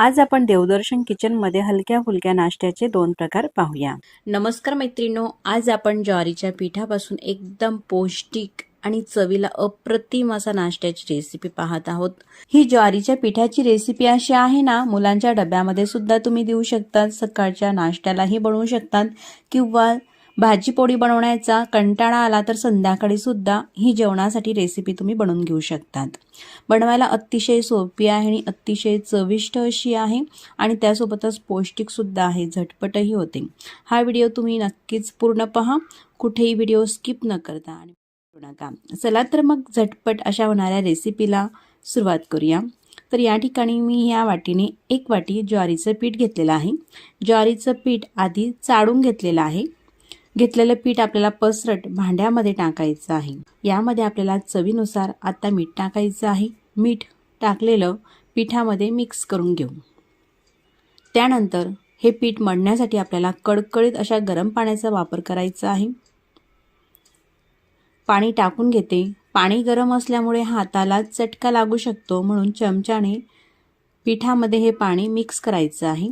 आज आपण देवदर्शन किचनमध्ये हलक्या फुलक्या नाश्त्याचे दोन प्रकार पाहूया. नमस्कार मैत्रिणो आज आपण ज्वारीच्या पिठापासून एकदम पौष्टिक आणि चवीला अप्रतिम असा नाश्त्याची रेसिपी पाहत आहोत. ही ज्वारीच्या पिठाची रेसिपी अशी आहे ना मुलांच्या डब्यामध्ये सुद्धा तुम्ही देऊ शकतात सकाळच्या नाश्त्यालाही बनवू शकतात किंवा भाजी पोळी बनवण्याचा कंटाळा आला तर संध्याकाळी सुद्धा ही जेवणासाठी रेसिपी तुम्ही बनवून घेऊ शकतात. बनवायला अतिशय सोपी आहे आणि अतिशय चविष्ट अशी आहे आणि त्यासोबतच पौष्टिकसुद्धा आहे झटपटही होते. हा व्हिडिओ तुम्ही नक्कीच पूर्ण पहा. कुठेही व्हिडिओ स्किप न करता आणि नका. चला तर मग झटपट अशा होणाऱ्या रेसिपीला सुरुवात करूया. तर या ठिकाणी मी ह्या वाटीने एक वाटी ज्वारीचं पीठ घेतलेलं आहे. ज्वारीचं पीठ आधी चाळून घेतलेलं आहे. घेतलेलं पीठ आपल्याला पसरट भांड्यामध्ये टाकायचं आहे. यामध्ये आपल्याला चवीनुसार आता मीठ टाकायचं आहे. मीठ टाकलेलं पिठामध्ये मिक्स करून घेऊ. त्यानंतर हे पीठ मळण्यासाठी आपल्याला कडकडीत अशा गरम पाण्याचा वापर करायचा आहे. पाणी टाकून घेते. पाणी गरम असल्यामुळे हाताला चटका लागू शकतो म्हणून चमच्याने पिठामध्ये हे पाणी मिक्स करायचं आहे.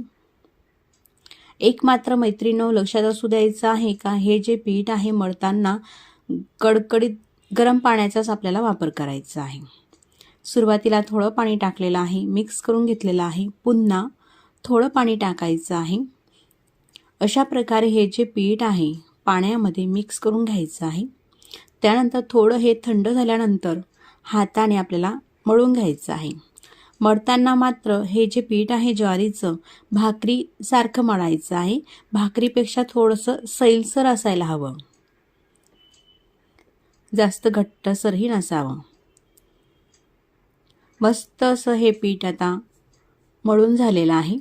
एक मात्र मैत्रिणीनो लक्षात असू द्यायचं आहे का? हे जे पीठ आहे मळताना कडकडीत गरम पाण्याचाच आपल्याला वापर करायचा आहे. सुरुवातीला थोडं पाणी टाकलेलं आहे मिक्स करून घेतलेलं आहे. पुन्हा थोडं पाणी टाकायचं आहे. अशा प्रकारे हे जे पीठ आहे पाण्यामध्ये मिक्स करून घ्यायचं आहे. त्यानंतर थोडं हे थंड झाल्यानंतर हाताने आपल्याला मळून घ्यायचं आहे. मळताना मात्र हे जे पीठ आहे ज्वारीचं भाकरीसारखं मळायचं आहे. भाकरीपेक्षा थोडंसं सैलसर असायला हवं. जास्त घट्टसरही नसावं. मस्त असं हे पीठ आता मळून झालेलं आहे.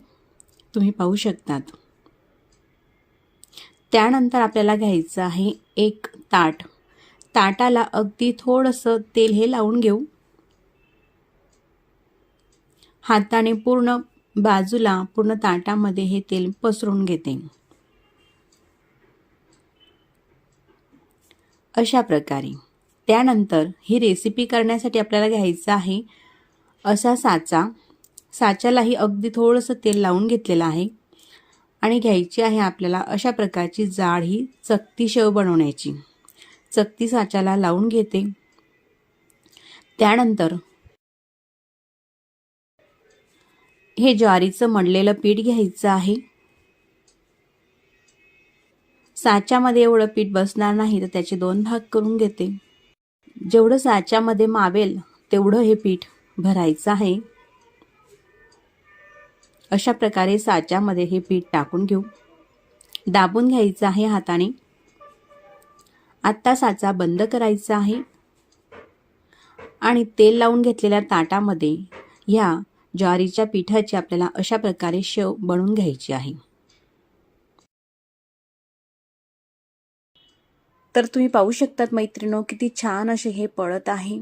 तुम्ही पाहू शकतात. त्यानंतर आपल्याला घ्यायचं आहे एक ताट. ताटाला अगदी थोडंसं तेल हे लावून घेऊ. हाताने पूर्ण बाजूला पूर्ण ताटामध्ये हे तेल पसरून घेते. अशा प्रकारे. त्यानंतर ही रेसिपी करण्यासाठी आपल्याला घ्यायचं आहे असा साचा. साच्यालाही अगदी थोडंसं तेल लावून घेतलेलं आहे. आणि घ्यायची आहे आपल्याला अशा प्रकारची जाड ही चकती शेव बनवण्याची. चकती साच्याला लावून घेते. त्यानंतर हे ज्वारीचं मडलेलं पीठ घ्यायचं आहे. साच्यामध्ये एवढं पीठ बसणार नाही तर त्याचे दोन भाग करून घेते. जेवढं साच्यामध्ये मावेल तेवढं हे पीठ भरायचं आहे. अशा प्रकारे साच्यामध्ये हे पीठ टाकून घेऊ. दाबून घ्यायचं आहे हाताने. आत्ता साचा बंद करायचा आहे. आणि तेल लावून घेतलेल्या ताटामध्ये ह्या ज्वारीच्या पिठाची आपल्याला अशा प्रकारे शेव बनवून घ्यायची आहे. तर तुम्ही पाहू शकतात मैत्रिणो किती छान असे हे पळत आहे.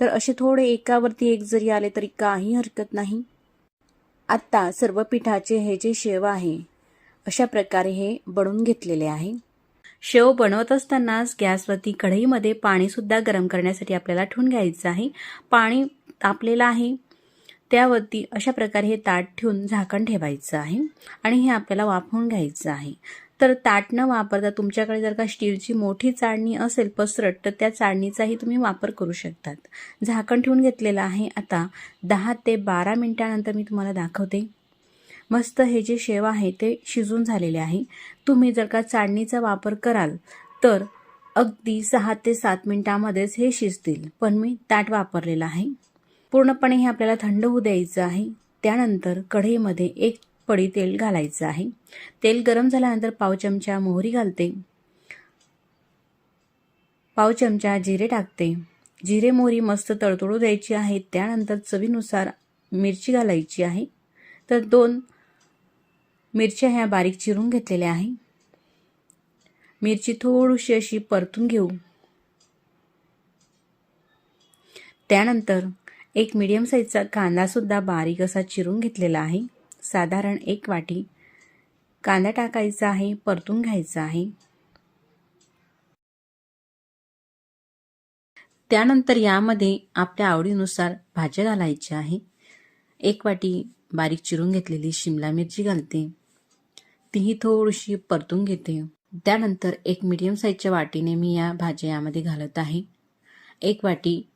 तर असे थोडे एकावरती एक जरी आले तरी काही हरकत नाही. आत्ता सर्व पिठाचे हे जे शेव आहे अशा प्रकारे हे बनवून घेतलेले आहे. शेव बनवत असतानाच गॅसवरती कढईमध्ये पाणीसुद्धा गरम करण्यासाठी आपल्याला ठेवून घ्यायचं आहे. पाणी तापलेलं आहे. त्यावरती अशा प्रकारे हे ताट ठेवून झाकण ठेवायचं आहे आणि हे आपल्याला वाफवून घ्यायचं आहे. तर ताट न वापरता तुमच्याकडे जर का स्टीलची मोठी चाळणी असेल पसरट तर त्या चाळणीचाही तुम्ही वापर करू शकतात. झाकण ठेवून घेतलेलं आहे. आता दहा ते बारा मिनिटानंतर मी तुम्हाला दाखवते. मस्त हे जे शेव आहे ते शिजून झालेले आहे. तुम्ही जर का चाळणीचा वापर कराल तर अगदी सहा ते सात मिनिटामध्येच हे शिजतील. पण मी ताट वापरलेलं आहे. पूर्णपणे हे आपल्याला थंड होऊ द्यायचं आहे. त्यानंतर कढईमध्ये एक पडी तेल घालायचं आहे. तेल गरम झाल्यानंतर पाव चमचा मोहरी घालते. पाव चमचा जिरे टाकते. जिरे मोहरी मस्त तळतळू द्यायची आहे. त्यानंतर चवीनुसार मिरची घालायची आहे. तर दोन मिरच्या ह्या बारीक चिरून घेतलेल्या आहे. मिरची थोडीशी अशी परतून घेऊ. त्यानंतर एक मीडियम साईजचा कांदासुद्धा बारीक असा चिरून घेतलेला आहे. साधारण एक वाटी कांदा टाकायचा आहे परतून घ्यायचा आहे. त्यानंतर यामध्ये आपल्या आवडीनुसार भाज्या घालायच्या आहे. एक वाटी बारीक चिरून घेतलेली शिमला मिरची घालते. तीही थोडीशी परतून घेते. त्यानंतर एक मीडियम साईजच्या वाटीने मी या भाज्या यामध्ये घालत आहे. एक वाटी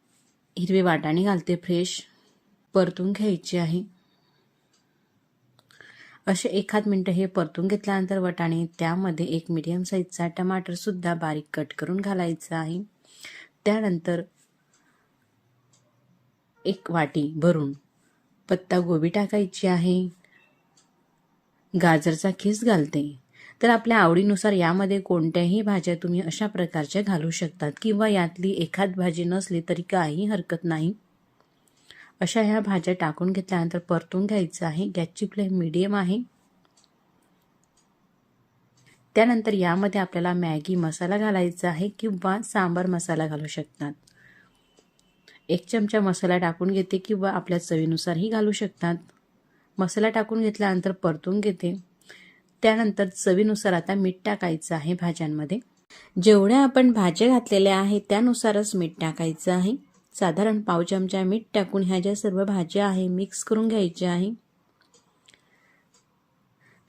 हिरवे वाटाणे घालते फ्रेश परतून घ्यायचे आहे. असे एखाद मिनटं हे परतून घेतल्यानंतर वटाणे त्यामध्ये एक मिडियम साईजचा टमाटरसुद्धा बारीक कट करून घालायचा आहे. त्यानंतर एक वाटी भरून पत्ता गोबी टाकायची आहे. गाजरचा खीस घालते. तर आपल्या आवडीनुसार यामध्ये कोणत्याही भाज्या तुम्ही अशा प्रकारच्या घालू शकतात किंवा यातली एखाद भाजी नसली तरी काही हरकत नाही. अशा ह्या भाज्या टाकून घेतल्यानंतर परतून घ्यायचं आहे. गॅसची फ्लेम मिडियम आहे. त्यानंतर यामध्ये आपल्याला मॅगी मसाला घालायचा आहे किंवा सांबार मसाला घालू शकतात. एक चमचा मसाला टाकून घेते किंवा आपल्या चवीनुसारही घालू शकतात. मसाला टाकून घेतल्यानंतर परतून घेते. त्यानंतर चवीनुसार आता मीठ टाकायचं आहे भाज्यांमध्ये. जेवढ्या आपण भाज्या घातलेल्या आहेत त्यानुसारच मीठ टाकायचं आहे. साधारण पाव चमचा मीठ टाकून ह्या ज्या सर्व भाज्या आहे मिक्स करून घ्यायच्या आहे.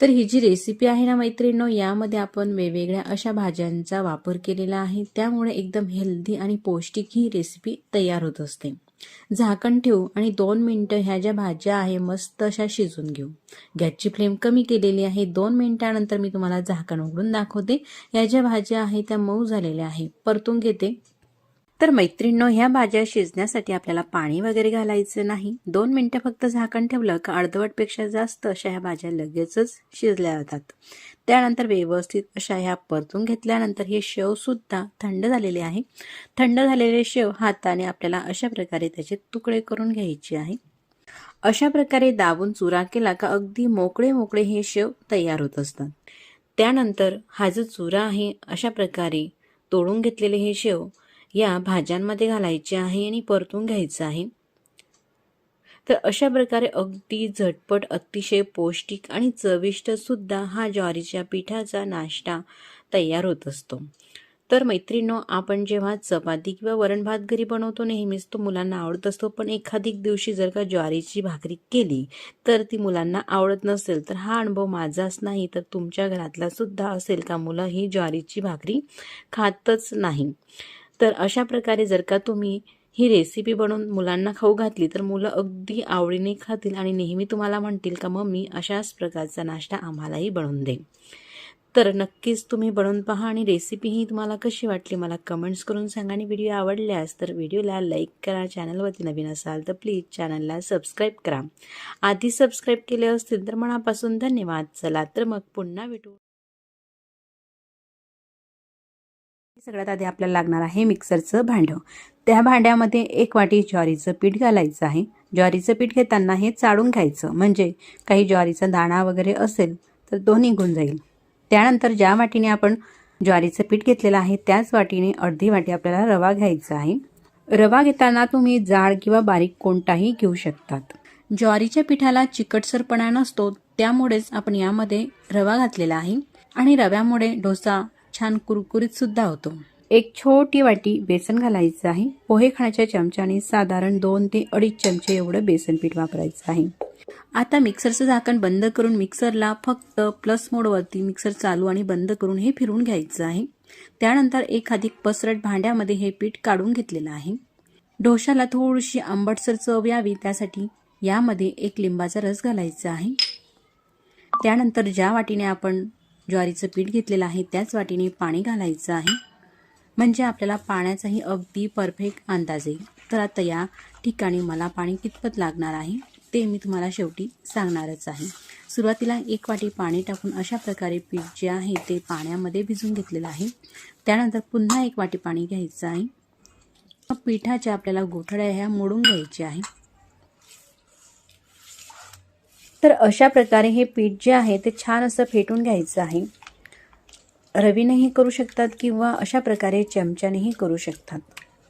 तर ही जी रेसिपी आहे ना मैत्रिणींनो यामध्ये आपण वेगवेगळ्या अशा भाज्यांचा वापर केलेला आहे. त्यामुळे एकदम हेल्दी आणि पौष्टिक ही रेसिपी तयार होत असते. झाकण ठेवू आणि दोन मिनटं ह्या ज्या भाज्या आहे मस्त अशा शिजून घेऊ. गॅसची फ्लेम कमी केलेली आहे. दोन मिनिटानंतर मी तुम्हाला झाकण उघडून दाखवते. या ज्या भाज्या आहे त्या मऊ झालेल्या आहे परतून घेते. तर मैत्रिणींनो ह्या भाज्या शिजण्यासाठी आपल्याला पाणी वगैरे घालायचं नाही. दोन मिनटं फक्त झाकण ठेवलं का अर्धवटपेक्षा जास्त अशा ह्या भाज्या लगेचच शिजल्या जातात. त्यानंतर व्यवस्थित अशा ह्या परतून घेतल्यानंतर हे शेव सुद्धा थंड झालेले आहे. थंड झालेले शेव हाताने आपल्याला अशा प्रकारे त्याचे तुकडे करून घ्यायचे आहे. अशा प्रकारे दाबून चुरा केला का अगदी मोकळे मोकळे हे शेव तयार होत असतात. त्यानंतर हा जो चुरा आहे अशा प्रकारे तोडून घेतलेले हे शेव या भाज्यांमध्ये घालायचे आहे आणि परतून घ्यायचं आहे. तर अशा प्रकारे अगदी झटपट अतिशय पौष्टिक आणि चविष्ट सुद्धा हा ज्वारीच्या पिठाचा नाश्ता तयार होत असतो. तर मैत्रिणो आपण जेव्हा चपाती किंवा वरण भात घरी बनवतो नेहमीच तो मुलांना आवडत असतो पण एखादी दिवशी जर का ज्वारीची भाकरी केली तर ती मुलांना आवडत नसेल तर हा अनुभव माझाच नाही तर तुमच्या घरातला सुद्धा असेल का मुलं ही ज्वारीची भाकरी खातच नाही. तर अशा प्रकारे जर का तुम्ही ही रेसिपी बनवून मुलांना खाऊ घातली तर मुलं अगदी आवडीने खातील आणि नेहमी तुम्हाला म्हणतील का मम्मी अशाच प्रकारचा नाश्ता आम्हालाही बनवून दे. तर नक्कीच तुम्ही बनवून पहा आणि रेसिपी ही तुम्हाला कशी वाटली मला कमेंट्स करून सांगा. आणि व्हिडिओ आवडल्यास तर व्हिडिओला लाईक करा चॅनलवरती नवीन असाल तर प्लीज चॅनलला सबस्क्राईब करा. आधी सबस्क्राईब केले असतील तर मनापासून धन्यवाद. चला तर मग पुन्हा भेटू. सगळ्यात आधी आपल्याला लागणार आहे मिक्सरचं भांडं. त्या भांड्यामध्ये एक वाटी ज्वारीचं पीठ घालायचं आहे. ज्वारीचं पीठ घेताना हे चाळून घ्यायचं. म्हणजे काही ज्वारीचा दाणा वगैरे असेल तर तो निघून जाईल. त्यानंतर ज्या वाटीने आपण ज्वारीचं पीठ घेतलेलं आहे त्याच वाटीने अर्धी वाटी आपल्याला रवा घ्यायचा आहे. रवा घेताना तुम्ही जाड किंवा बारीक कोणताही घेऊ शकतात. ज्वारीच्या पिठाला चिकटसरपणा नसतो त्यामुळेच आपण यामध्ये रवा घातलेला आहे. आणि रव्यामुळे डोसा छान कुरकुरीत सुद्धा होतो. एक छोटी वाटी बेसन घालायचं आहे. पोहे खाण्याच्या चमच्याने साधारण दोन ते अडीच चमचे एवढं बेसन पीठ वापरायचं आहे. आता मिक्सरचं झाकण बंद करून मिक्सरला फक्त प्लस मोडवरती मिक्सर चालू आणि बंद करून हे फिरून घ्यायचं आहे. त्यानंतर एखादी पसरट भांड्यामध्ये हे पीठ काढून घेतलेलं आहे. डोशाला थोडीशी आंबटसर चव यावी त्यासाठी यामध्ये एक लिंबाचा रस घालायचा आहे. त्यानंतर ज्या वाटीने आपण ज्वारीचं पीठ घेतलेलं आहे त्याच वाटीने पाणी घालायचं आहे. म्हणजे आपल्याला पाण्याचाही अगदी परफेक्ट अंदाज येईल तर आता या ठिकाणी मला पाणी कितपत लागणार आहे ते मी तुम्हाला शेवटी सांगणारच आहे. सुरुवातीला एक वाटी पाणी टाकून अशा प्रकारे पीठ जे आहे ते पाण्यामध्ये भिजून घेतलेलं आहे. त्यानंतर पुन्हा एक वाटी पाणी घ्यायचं आहे. पिठाच्या आपल्याला गोठड्या ह्या मोडून घ्यायच्या आहे. तर अशा प्रकारे हे पीठ जे आहे ते छान असं फेटून घ्यायचं आहे. रवीनेही करू शकतात किंवा अशा प्रकारे चमच्यानेही करू शकतात.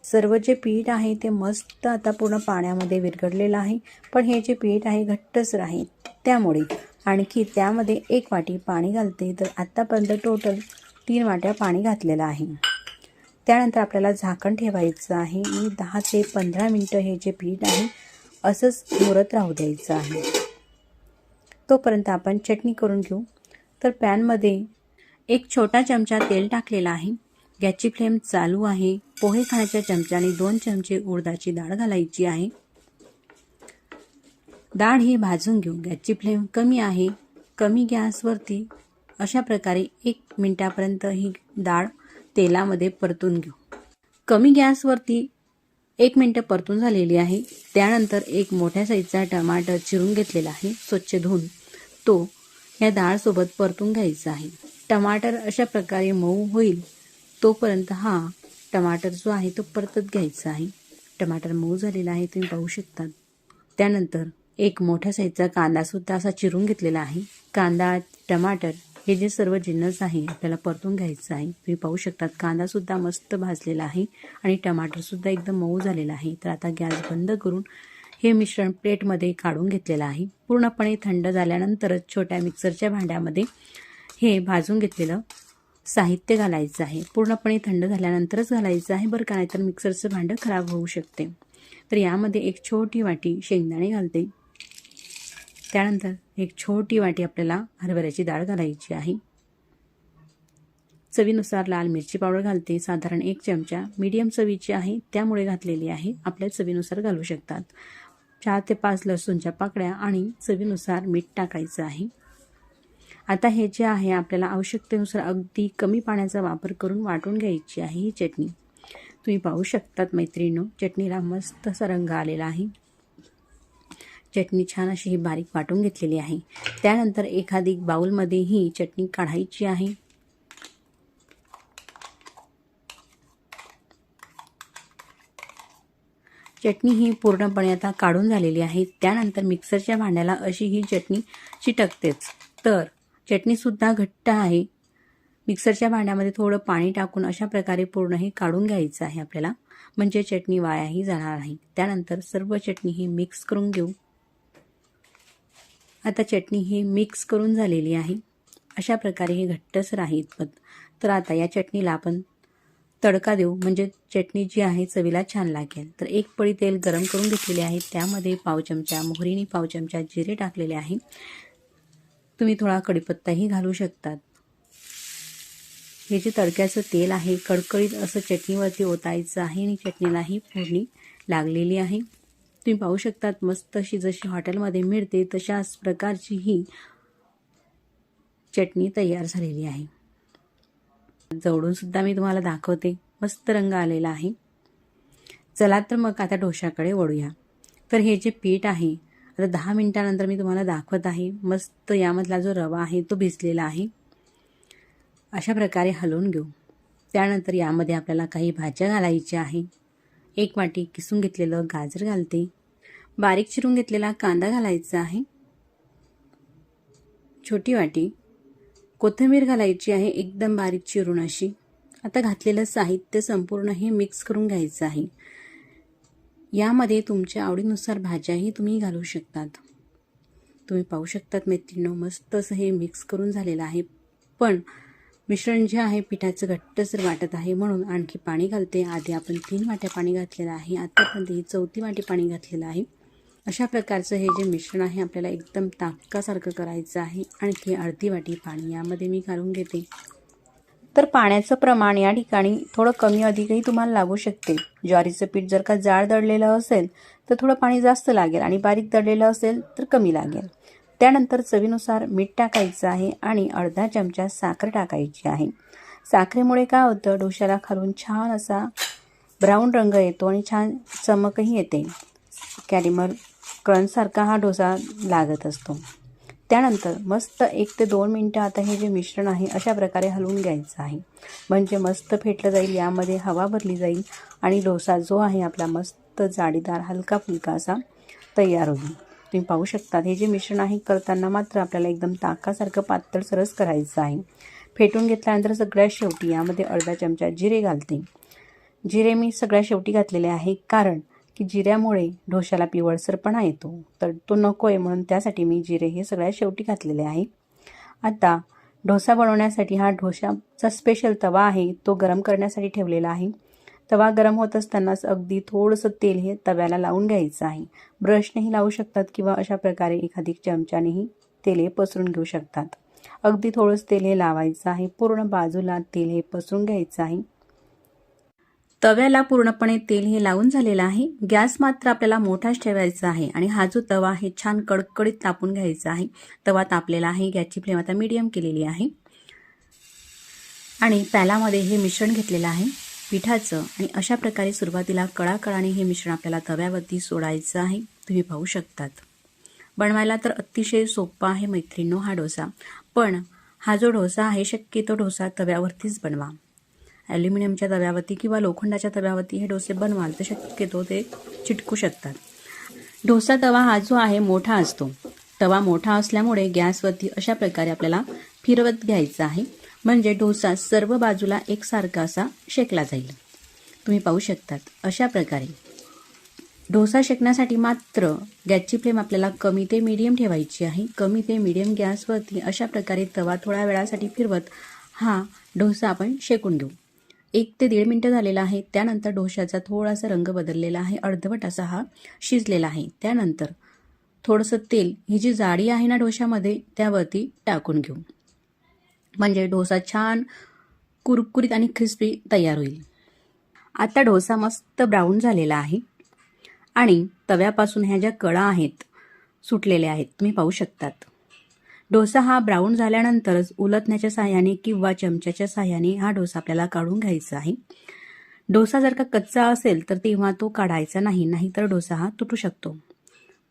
सर्व जे पीठ आहे ते मस्त आता पूर्ण पाण्यामध्ये विरघडलेलं आहे. पण हे जे पीठ आहे घट्टच राहील त्यामुळे. आणखी त्यामध्ये एक वाटी पाणी घालते. तर आत्तापर्यंत टोटल तीन वाट्या पाणी घातलेलं आहे. त्यानंतर आपल्याला झाकण ठेवायचं आहे. आणि दहा ते पंधरा मिनटं हे जे पीठ आहे असंच मुरत राहू द्यायचं आहे. तोपर्यंत आपण चटणी करून घेऊ. तर पॅनमध्ये एक छोटा चमचा तेल टाकलेला आहे. गॅसची फ्लेम चालू आहे. पोहे खाण्याच्या चमच्याने दोन चमचे उडदाची डाळ घालायची आहे. डाळ ही भाजून घेऊ. गॅसची फ्लेम कमी आहे. कमी गॅसवरती अशा प्रकारे एक मिनटापर्यंत ही डाळ तेलामध्ये परतून घेऊ. कमी गॅसवरती एक मिनटं परतून झालेली आहे. त्यानंतर एक मोठ्या साईजचा टमाटर चिरून घेतलेला आहे. स्वच्छ धुवून तो या डाळसोबत परतून घ्यायचा आहे. टमाटर अशा प्रकारे मऊ होईल तोपर्यंत हा टमाटर जो आहे तो परतत घ्यायचा आहे. टमाटर मऊ झालेला आहे तुम्ही पाहू शकता त्यानंतर एक मोठ्या साईजचा कांदासुद्धा असा चिरून घेतलेला आहे. कांदा टमाटर हे जे सर्व जिन्नस आहे आपल्याला परतून घ्यायचं आहे. तुम्ही पाहू शकतात कांदासुद्धा मस्त भाजलेला आहे आणि टमाटरसुद्धा एकदम मऊ झालेला आहे. तर आता गॅस बंद करून हे मिश्रण प्लेटमध्ये काढून घेतलेलं आहे. पूर्णपणे थंड झाल्यानंतरच छोट्या मिक्सरच्या भांड्यामध्ये हे भाजून घेतलेलं साहित्य घालायचं आहे. पूर्णपणे थंड झाल्यानंतरच घालायचं आहे बरं का नाहीतर मिक्सरचं भांडं खराब होऊ शकते. तर यामध्ये एक छोटी वाटी शेंगदाणे घालते. त्यानंतर एक छोटी वाटी आपल्याला हरभऱ्याची डाळ घालायची आहे. चवीनुसार लाल मिरची पावडर घालते. साधारण एक चमचा मीडियम चवीची आहे. त्यामुळे घातलेली आहे. आपल्या चवीनुसार घालू शकतात. चार ते पाच लसूणच्या पाकळ्या आणि चवीनुसार मीठ टाकायचं आहे. आता हे जे आहे आपल्याला आवश्यकतेनुसार अगदी कमी पाण्याचा वापर करून वाटून घ्यायची आहे ही चटणी. तुम्ही पाहू शकतात मैत्रिणीनो चटणीला मस्त असा रंग आलेला आहे. चटणी छान अशी ही बारीक वाटून घेतलेली आहे. त्यानंतर एखादी बाऊलमध्ये ही चटणी काढायची आहे. चटणी ही पूर्णपणे आता काढून झालेली आहे. त्यानंतर मिक्सरच्या भांड्याला अशी ही चटणी चिटकतेच. तर चटणीसुद्धा घट्ट आहे. मिक्सरच्या भांड्यामध्ये थोडं पाणी टाकून अशा प्रकारे पूर्ण हे काढून घ्यायचं आहे आपल्याला. म्हणजे चटणी वायाही जाणार नाही. त्यानंतर सर्व चटणी ही मिक्स करून घेऊ. आता चटणी ही मिक्स करून झालेली आहे. अशा प्रकारे हे घट्टसर आहे इतपत तर आता या चटणीला आपण तडका देऊ. म्हणजे चटणी जी आहे चवीला छान लागेल. तर एक पळी तेल गरम करून घेतलेले आहे. त्यामध्ये पाव चमचा मोहरीने पाव चमचा जिरे टाकलेले आहे. तुम्ही थोडा कढीपत्ताही घालू शकतात. हे जे तडक्याचं तेल आहे कडकडीत असं चटणीवरती ओतायचं आहे आणि चटणीलाही फोडणी लागलेली आहे. तुम्ही पाहू शकतात मस्त अशी जशी हॉटेलमध्ये मिळते तशाच प्रकारची ही चटणी तयार झालेली आहे. जवळूनसुद्धा मी तुम्हाला दाखवते. मस्त रंग आलेला आहे. चला तर मग आता डोशाकडे वळूया. तर हे जे पीठ आहे आता दहा मिनिटानंतर मी तुम्हाला दाखवत आहे. मस्त यामधला जो रवा आहे तो भिजलेला आहे. अशा प्रकारे हलवून घेऊ. त्यानंतर यामध्ये आपल्याला काही भाज्या घालायच्या आहे. एक वाटी किसून घेतलेलं गाजर घालते. बारीक चिरून घेतलेला कांदा घालायचा आहे. छोटी वाटी. कोथिंबीर घालायची आहे एकदम बारीक चिरून अशी. आता घातलेलं साहित्य संपूर्ण हे मिक्स करून घ्यायचं आहे. यामध्ये तुमच्या आवडीनुसार भाज्याही तुम्ही घालू शकतात. तुम्ही पाहू शकतात मैत्रिणी मस्त असं हे मिक्स करून झालेलं आहे. पण मिश्रण जे आहे पिठाचं घट्टसर वाटत आहे म्हणून आणखी पाणी घालते. आधी आपण तीन वाट्या पाणी घातलेलं आहे. आतापर्यंत ही चौथी वाटी पाणी घातलेलं आहे. अशा प्रकारचं हे जे मिश्रण आहे आपल्याला एकदम ताकासारखं करायचं आहे. आणखी अर्धी वाटी पाणी यामध्ये मी घालून घेते. तर पाण्याचं प्रमाण या ठिकाणी थोडं कमी अधिकही तुम्हाला लागू शकते. ज्वारीचं पीठ जर का जाड दळलेलं असेल तर थोडं पाणी जास्त लागेल आणि बारीक दळलेलं असेल तर कमी लागेल. त्यानंतर चवीनुसार मीठ टाकायचं आहे आणि अर्धा चमचा साखर टाकायची आहे. साखरेमुळे काय होतं डोश्याला खालून छान असा ब्राऊन रंग येतो आणि छान चमकही येते. कॅरिमर कणसारखा हा डोसा लागत असतो. त्यानंतर मस्त एक ते दोन मिनटं आता हे जे मिश्रण आहे अशा प्रकारे हलवून घ्यायचं आहे. म्हणजे मस्त फेटलं जाईल यामध्ये हवा भरली जाईल आणि डोसा जो आहे आपला मस्त जाडीदार हलका फुलका असा तयार होईल. तुम्ही पाहू शकता हे जे मिश्रण आहे करताना मात्र आपल्याला एकदम ताकासारखं पातळ सरस करायचं आहे. फेटून घेतल्यानंतर सगळ्यात शेवटी यामध्ये अर्धा चमचा जिरे घालते. जिरे मी सगळ्या शेवटी घातलेले आहे कारण की जिऱ्यामुळे ढोशाला पिवळसरपणा येतो. तर तो नको आहे म्हणून त्यासाठी मी जिरे हे सगळ्यात शेवटी घातलेले आहे. आता ढोसा बनवण्यासाठी हा ढोशाचा स्पेशल तवा आहे तो गरम करण्यासाठी ठेवलेला आहे. तवा गरम होत असतानाच अगदी थोडंसं तेल हे तव्याला लावून घ्यायचं आहे. ब्रशनेही लावू शकतात किंवा अशा प्रकारे एखादी चमच्यानेही तेल हे पसरून घेऊ शकतात. अगदी थोडंसं तेल हे लावायचं आहे पूर्ण बाजूला तेल हे पसरून घ्यायचं आहे. तव्याला पूर्णपणे तेल हे लावून झालेलं आहे. गॅस मात्र आपल्याला मोठाच ठेवायचा आहे आणि हा जो तवा आहे छान कडकडीत तापून घ्यायचा आहे. तवा तापलेला आहे गॅसची फ्लेम आता मीडियम केलेली आहे. आणि पॅलामध्ये हे मिश्रण घेतलेलं आहे. पिठाचं आणि अशा प्रकारे सुरुवातीला कळाकळाने हे मिश्रण आपल्याला तव्यावरती सोडायचं आहे. तुम्ही पाहू शकतात. बनवायला तर अतिशय सोपा आहे मैत्रिणो हा डोसा. पण हा जो डोसा आहे शक्यतो डोसा तव्यावरतीच बनवा. ॲल्युमिनियमच्या तव्यावरती किंवा लोखंडाच्या तव्यावरती हे डोसे बनवाल तर शक्यतो ते चिटकू शकतात. डोसा तवा हा जो आहे मोठा असतो. तवा मोठा असल्यामुळे गॅसवरती अशा प्रकारे आपल्याला फिरवत घ्यायचा आहे. म्हणजे डोसा सर्व बाजूला एकसारखा असा शेकला जाईल. तुम्ही पाहू शकतात अशा प्रकारे. डोसा शेकण्यासाठी मात्र गॅसची फ्लेम आपल्याला कमी ते मीडियम ठेवायची आहे. कमी ते मीडियम गॅसवरती अशा प्रकारे तवा थोड्या वेळासाठी फिरवत हा डोसा आपण शेकून घेऊ. एक ते दीड मिनटं झालेला आहे. त्यानंतर ढोशाचा थोडासा रंग बदललेला आहे. अर्धवट असा हा शिजलेला आहे. त्यानंतर थोडंसं तेल ही जी जाडी आहे ना ढोशामध्ये त्यावरती टाकून घेऊ. म्हणजे डोसा छान कुरकुरीत आणि क्रिस्पी तयार होईल. आता डोसा मस्त ब्राऊन झालेला आहे. आणि तव्यापासून ह्या ज्या कळा आहेत सुटलेल्या आहेत तुम्ही पाहू शकतात. डोसा हा ब्राऊन झाल्यानंतरच उलटण्याच्या साह्याने किंवा चमच्याच्या साह्याने हा डोसा आपल्याला काढून घ्यायचा आहे. डोसा जर का कच्चा असेल तर तेव्हा तो काढायचा नाही नाहीतर डोसा हा तुटू शकतो.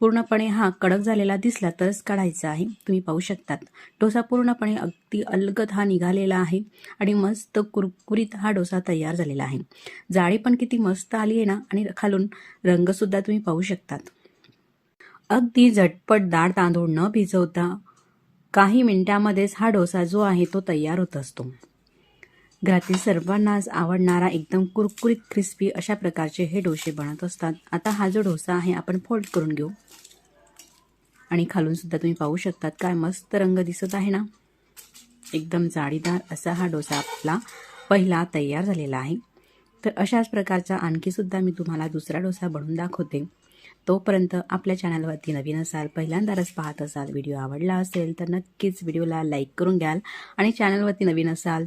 पूर्णपणे हा कडक झालेला दिसला तरच काढायचा आहे. तुम्ही पाहू शकतात. डोसा पूर्णपणे अगदी अलगद हा निघालेला आहे आणि मस्त कुरकुरीत हा डोसा तयार झालेला आहे. जाळी पण किती मस्त आली आहे ना आणि खालून रंगसुद्धा तुम्ही पाहू शकतात. अगदी झटपट डाळ तांदूळ न भिजवता काही मिनिटांमध्येच हा डोसा जो आहे तो तयार होत असतो. घरातील सर्वांनाच आवडणारा एकदम कुरकुरीत क्रिस्पी अशा प्रकारचे हे डोसे बनत असतात. आता हा जो डोसा आहे आपण फोल्ड करून घेऊ. आणि खालूनसुद्धा तुम्ही पाहू शकतात काय मस्त रंग दिसत आहे ना. एकदम जाळीदार असा हा डोसा आपला पहिला तयार झालेला आहे. तर अशाच प्रकारचा आणखी सुद्धा मी तुम्हाला दुसरा डोसा बनवून दाखवते. तोपर्यंत आपल्या चॅनलवरती नवीन असाल पहिल्यांदाच पाहत असाल व्हिडिओ आवडला असेल तर नक्कीच व्हिडिओला लाईक करून घ्याल. आणि चॅनलवरती नवीन असाल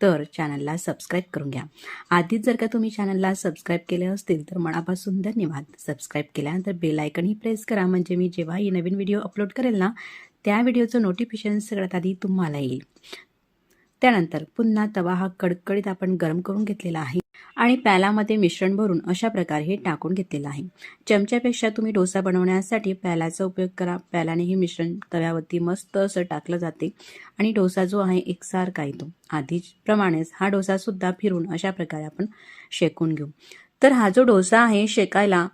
तर चॅनलला सबस्क्राईब करून घ्या. आधीच जर का तुम्ही चॅनलला सबस्क्राईब केले असतील तर मनापासून धन्यवाद. सबस्क्राईब केल्यानंतर बेल आयकनही प्रेस करा. म्हणजे मी जेव्हाही नवीन व्हिडिओ अपलोड करेल ना त्या व्हिडिओचं नोटिफिकेशन सगळ्यात आधी तुम्हाला येईल. त्यानंतर पुन्हा तवा हा कडकडीत आपण गरम करून घेतलेला आहे आणि पॅलामध्ये मिश्रण भरून अशा प्रकारे हे टाकून घेतलेलं आहे. चमच्यापेक्षा तुम्ही डोसा बनवण्यासाठी पॅलाचा उपयोग करा. पॅलाने हे मिश्रण तव्यावरती मस्त असं टाकलं जाते आणि डोसा जो आहे एकसारखा येतो. आधीप्रमाणेच हा डोसासुद्धा फिरून अशा प्रकारे आपण शेकून घेऊ. तर हा जो डोसा आहे शेकायला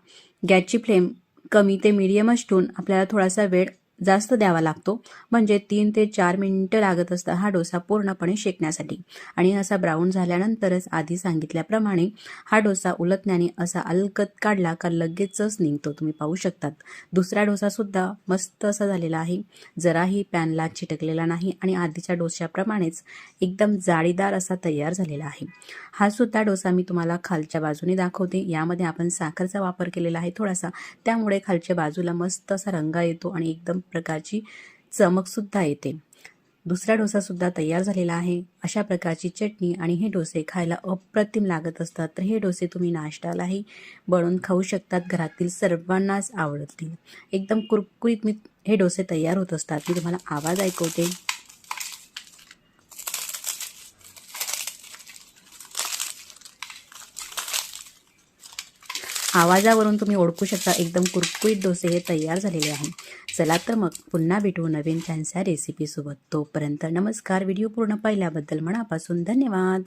गॅसची फ्लेम कमी ते मिडियमच ठेवून आपल्याला थोडासा वेळ जास्त द्यावा लागतो. म्हणजे तीन ते चार मिनिटं लागत असता हा डोसा पूर्णपणे शेकण्यासाठी. आणि असा ब्राऊन झाल्यानंतरच आधी सांगितल्याप्रमाणे हा डोसा उलटण्याने असा अलगत काढला का लगेचच निघतो. तुम्ही पाहू शकतात. दुसरा डोसासुद्धा मस्त असा झालेला आहे. जराही पॅनला चिटकलेला नाही आणि आधीच्या डोस्याप्रमाणेच एकदम जाळीदार असा तयार झालेला आहे. हा सुद्धा डोसा मी तुम्हाला खालच्या बाजूने दाखवते. यामध्ये आपण साखरचा वापर केलेला आहे थोडासा. त्यामुळे खालच्या बाजूला मस्त असा रंग येतो आणि एकदम प्रकारची चमकसुद्धा येते. दुसरा डोसासुद्धा तयार झालेला आहे. अशा प्रकारची चटणी आणि हे डोसे खायला अप्रतिम लागत असतात. तर हे डोसे तुम्ही नाश्त्यालाही बनवून खाऊ शकतात. घरातील सर्वांनाच आवडतील. एकदम कुरकुरीत मी हे डोसे तयार होत असतात. मी तुम्हाला आवाज ऐकवते. आवाजावरून तुम्ही ओळखू शकता एकदम कुरकुरीत डोसे हे तयार झालेले आहे. चला तर मग पुन्हा भेटू नवीन छानशा रेसिपीसोबत तोपर्यंत नमस्कार. व्हिडिओ पूर्ण पाहिल्याबद्दल मनापासून धन्यवाद.